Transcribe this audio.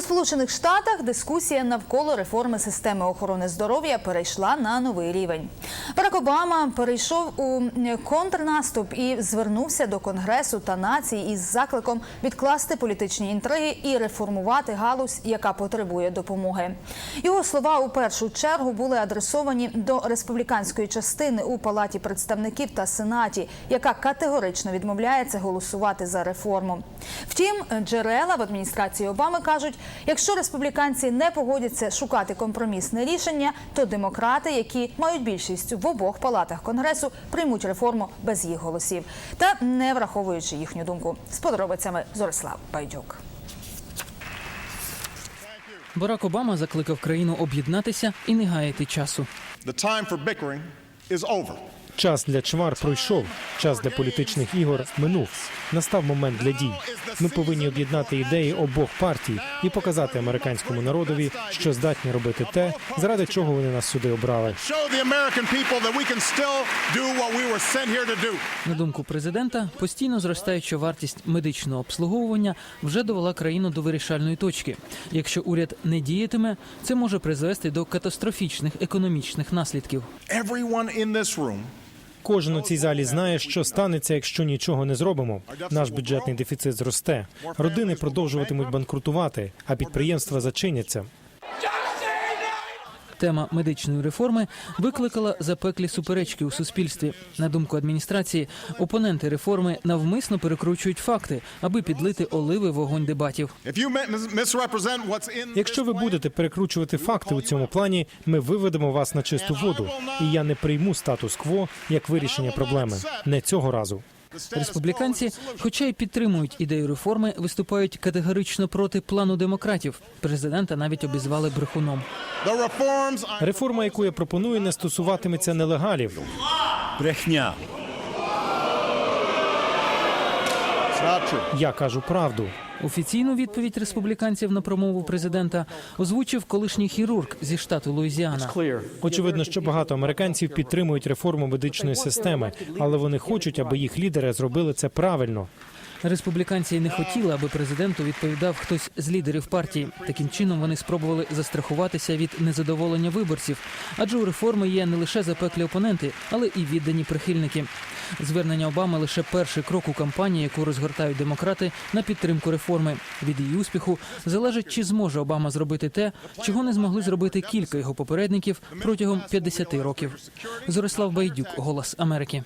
У Сполучених Штатах дискусія навколо реформи системи охорони здоров'я перейшла на новий рівень. Барак Обама перейшов у контрнаступ і звернувся до конгресу та націй із закликом відкласти політичні інтриги і реформувати галузь, яка потребує допомоги. Його слова у першу чергу були адресовані до республіканської частини у палаті представників та сенаті, яка категорично відмовляється голосувати за реформу. Втім, джерела в адміністрації Обами кажуть, якщо республіканці не погодяться шукати компромісне рішення, то демократи, які мають більшість в обох палатах конгресу, приймуть реформу без їх голосів та не враховуючи їхню думку. З подробицями Зорислав Байдюк. Барак Обама закликав країну об'єднатися і не гаяти часу. The time for bickering is over. Час для чвар пройшов, час для політичних ігор минув. Настав момент для дій. Ми повинні об'єднати ідеї обох партій і показати американському народові, що здатні робити те, заради чого вони нас сюди обрали. На думку президента, постійно зростаюча вартість медичного обслуговування вже довела країну до вирішальної точки. Якщо уряд не діятиме, це може призвести до катастрофічних економічних наслідків. Кожен у цій залі знає, що станеться, якщо нічого не зробимо. Наш бюджетний дефіцит зросте. Родини продовжуватимуть банкрутувати, а підприємства зачиняться. Тема медичної реформи викликала запеклі суперечки у суспільстві. На думку адміністрації, опоненти реформи навмисно перекручують факти, аби підлити оливи вогонь дебатів. Якщо ви будете перекручувати факти у цьому плані, ми виведемо вас на чисту воду, і я не прийму статус-кво як вирішення проблеми. Не цього разу. Республіканці, хоча й підтримують ідею реформи, виступають категорично проти плану демократів. Президента навіть обізвали брехуном. Реформа, яку я пропоную, не стосуватиметься нелегалів. Брехня. Я кажу правду. Офіційну відповідь республіканців на промову президента озвучив колишній хірург зі штату Луїзіана. Очевидно, що багато американців підтримують реформу медичної системи, але вони хочуть, аби їх лідери зробили це правильно. Республіканці не хотіли, аби президенту відповідав хтось з лідерів партії. Таким чином вони спробували застрахуватися від незадоволення виборців, адже у реформи є не лише запеклі опоненти, але і віддані прихильники. Звернення Обами лише перший крок у кампанії, яку розгортають демократи на підтримку реформи. Від її успіху залежить, чи зможе Обама зробити те, чого не змогли зробити кілька його попередників протягом 50 років. Зорислав Байдюк, Голос Америки.